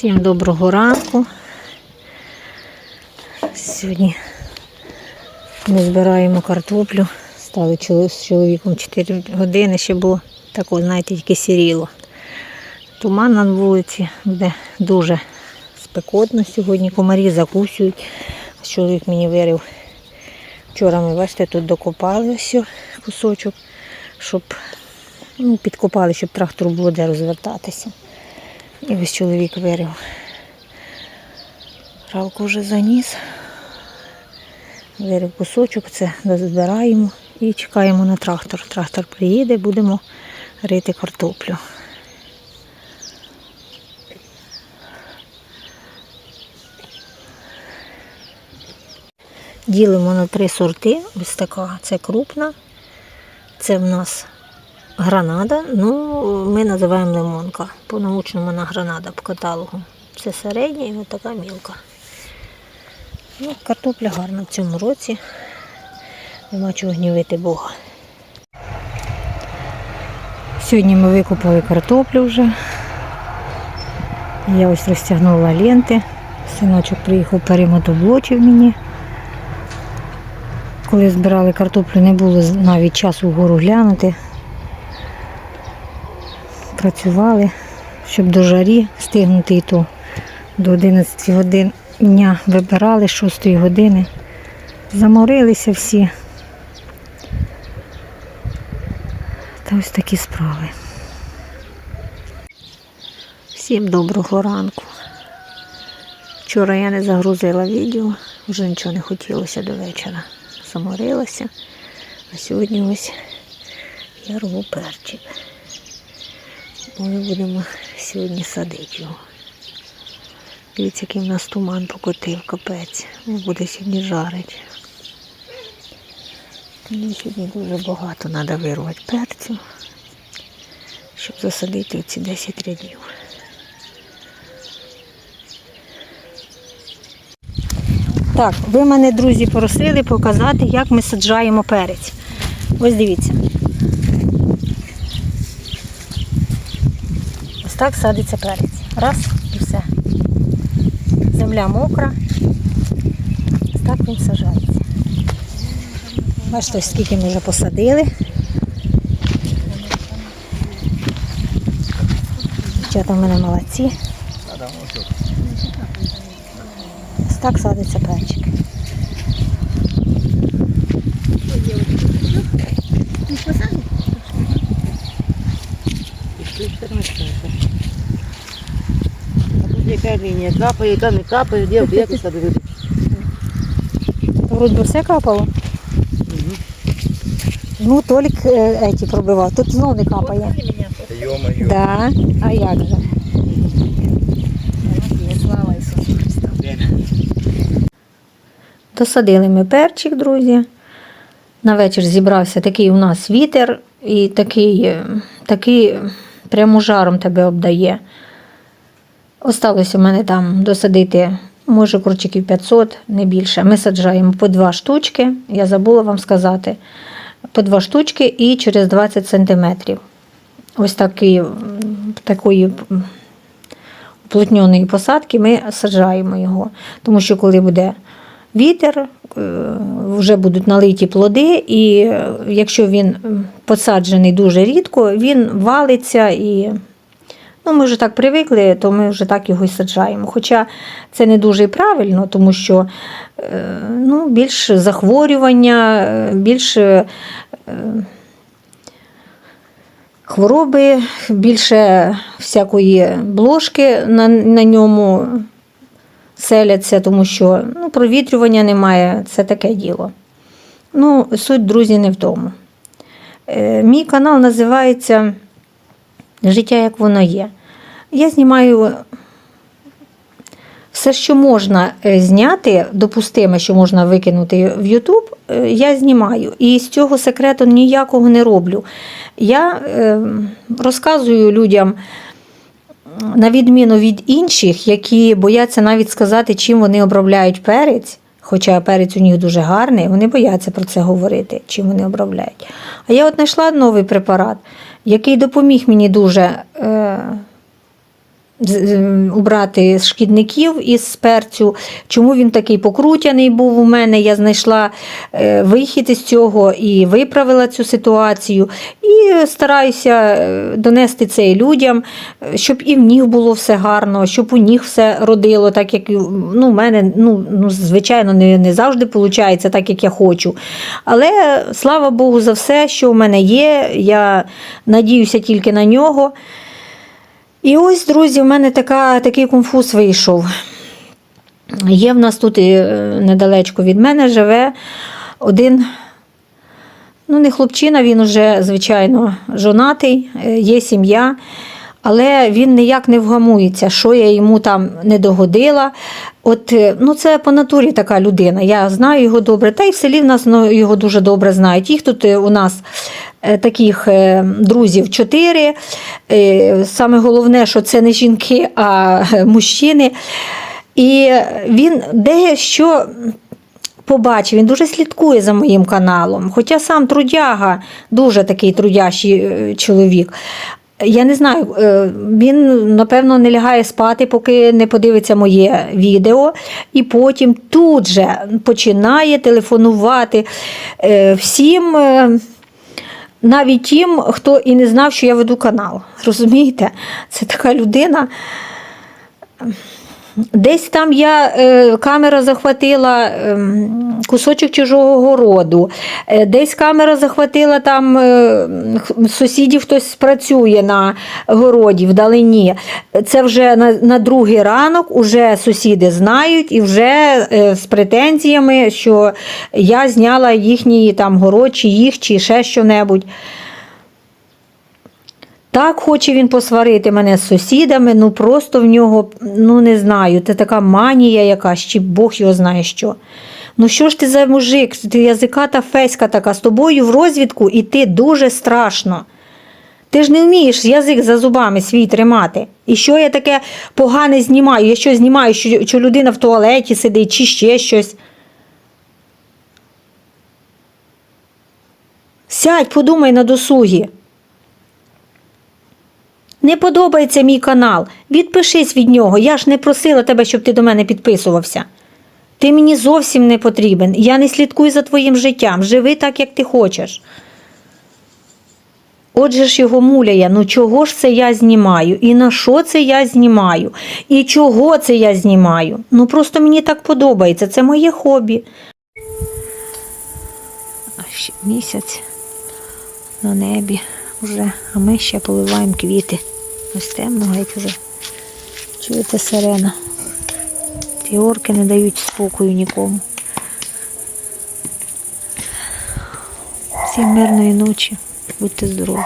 Всім доброго ранку. Сьогодні ми збираємо картоплю. Стали з чоловіком 4 години, ще було тако, знаєте, тільки сіріло. Туман на вулиці, буде дуже спекотно сьогодні. Комарі закусують. Чоловік мені вирив. Вчора ми, бачите, тут докопали ось кусочок, щоб ну, підкопали, щоб трактору було де розвертатися. І ось чоловік вирив. Ралку вже заніс. Вирив кусочок, це дозбираємо і чекаємо на трактор. Трактор приїде, будемо рити картоплю. Ділимо на три сорти. Ось така. Це крупна. Це в нас гранада. Ну, ми називаємо лимонка. По-научному вона гранада по каталогу. Це середня і ось така мілка. Ну, картопля гарна в цьому році. Нема чого гнівити Бога. Сьогодні ми викупали картоплю вже. Я ось розтягнула ленти. Синочок приїхав перемотоблочив мені. Коли збирали картоплю, не було навіть часу вгору глянути. Працювали, щоб до жарі встигнути і то до 11 годин дня вибирали з 6 години. Заморилися всі. Та ось такі справи. Всім доброго ранку. Вчора я не загрузила відео, вже нічого не хотілося до вечора. Заморилася. А сьогодні ось я рву перчик. Ми будемо сьогодні садити його. Дивіться, який в нас туман покотив, капець. Він буде сьогодні жарити. Мені сьогодні дуже багато треба вирвати перцю, щоб засадити ці 10 рядів. Так, ви мене, друзі, просили показати, як ми саджаємо перець. Ось дивіться. Так садиться перець. Раз і все. Земля мокра. Ось так він сажається. Бачите, скільки ми вже посадили. Дівчата в мене молодці. Ось так садиться перчик. А тут яка лінія капає, яка не капає, де як ось садити? Вроді би все капало. Ну, Толік е, еті пробивав. Тут знов не капає. Ё-моё. Да. А як же? Слава Ісусу Христу. Досадили ми перчик, друзі. На вечір зібрався такий у нас вітер і такий, е, такий прямо жаром тебе обдає. Осталось у мене там досадити, може, курчиків 500, не більше. Ми саджаємо по два штучки, я забула вам сказати, по два штучки і через 20 сантиметрів. Ось такий, м, такої м, уплотненої посадки ми саджаємо його. Тому що коли буде вітер, е, вже будуть налиті плоди, і е, якщо він посаджений дуже рідко, він валиться і. Ну, ми вже так привикли, то ми вже так його і саджаємо. Хоча це не дуже правильно, тому що е, ну, більше захворювання, е, більше хвороби, більше всякої бложки на, на ньому селяться, тому що ну, провітрювання немає, це таке діло. Ну, суть, друзі, не в тому. Е, мій канал називається Життя як воно є. Я знімаю все, що можна е, зняти, допустиме, що можна викинути в YouTube, е, я знімаю. І з цього секрету ніякого не роблю. Я е, розказую людям, на відміну від інших, які бояться навіть сказати, чим вони обробляють перець. Хоча перець у них дуже гарний, вони бояться про це говорити, чим вони обробляють. А я от знайшла новий препарат, який допоміг мені дуже е, убрати шкідників із перцю. Чому він такий покрутяний був у мене? Я знайшла е, вихід із цього і виправила цю ситуацію. І стараюся е, донести це людям, щоб і в них було все гарно, щоб у них все родило, так як ну, у мене, ну, ну, звичайно, не, не завжди виходить так, як я хочу. Але слава Богу за все, що в мене є. Я надіюся тільки на нього. І ось, друзі, в мене така, такий конфуз вийшов. Є в нас тут е, недалечко від мене живе один, ну, не хлопчина, він уже, звичайно, жонатий, е, є сім'я. Але він ніяк не вгамується, що я йому там не догодила. От, е, ну, це по натурі така людина. Я знаю його добре, та й в селі в нас ну, його дуже добре знають. Їх тут е, у нас е, таких друзів чотири. Саме головне, що це не жінки, а мужчини. І він дещо побачив, він дуже слідкує за моїм каналом. Хоча сам трудяга, дуже такий трудящий чоловік. Я не знаю, е, він, напевно, не лягає спати, поки не подивиться моє відео, і потім тут же починає телефонувати е, всім. е, Навіть тим, хто і не знав, що я веду канал. Розумієте? Це така людина. Десь там я е, камера захватила ем, кусочок чужого городу, е, десь камера захватила там е, сусідів хтось працює на городі вдалині. Це вже на, на другий ранок уже сусіди знають і вже е, з претензіями, що я зняла їхній там город, чи їх, чи ще що-небудь. Так хоче він посварити мене з сусідами, ну просто в нього, ну не знаю, це така манія якась, чи Бог його знає що. Ну що ж ти за мужик, ти язиката феська така, з тобою в розвідку іти дуже страшно. Ти ж не вмієш язик за зубами свій тримати. І що я таке погане знімаю? Я що знімаю, що, що людина в туалеті сидить, чи ще щось. Сядь, подумай на досугі. Не подобається мій канал. Відпишись від нього. Я ж не просила тебе, щоб ти до мене підписувався. Ти мені зовсім не потрібен. Я не слідкую за твоїм життям. Живи так, як ти хочеш. Отже ж його муляє, ну чого ж це я знімаю? І на що це я знімаю? І чого це я знімаю? Ну просто мені так подобається, це моє хобі. А ще місяць на небі вже, а ми ще поливаємо квіти. Ось темно геть уже. Чуєте сирена? Ті орки не дають спокою нікому. Всім мирної ночі. Будьте здорові.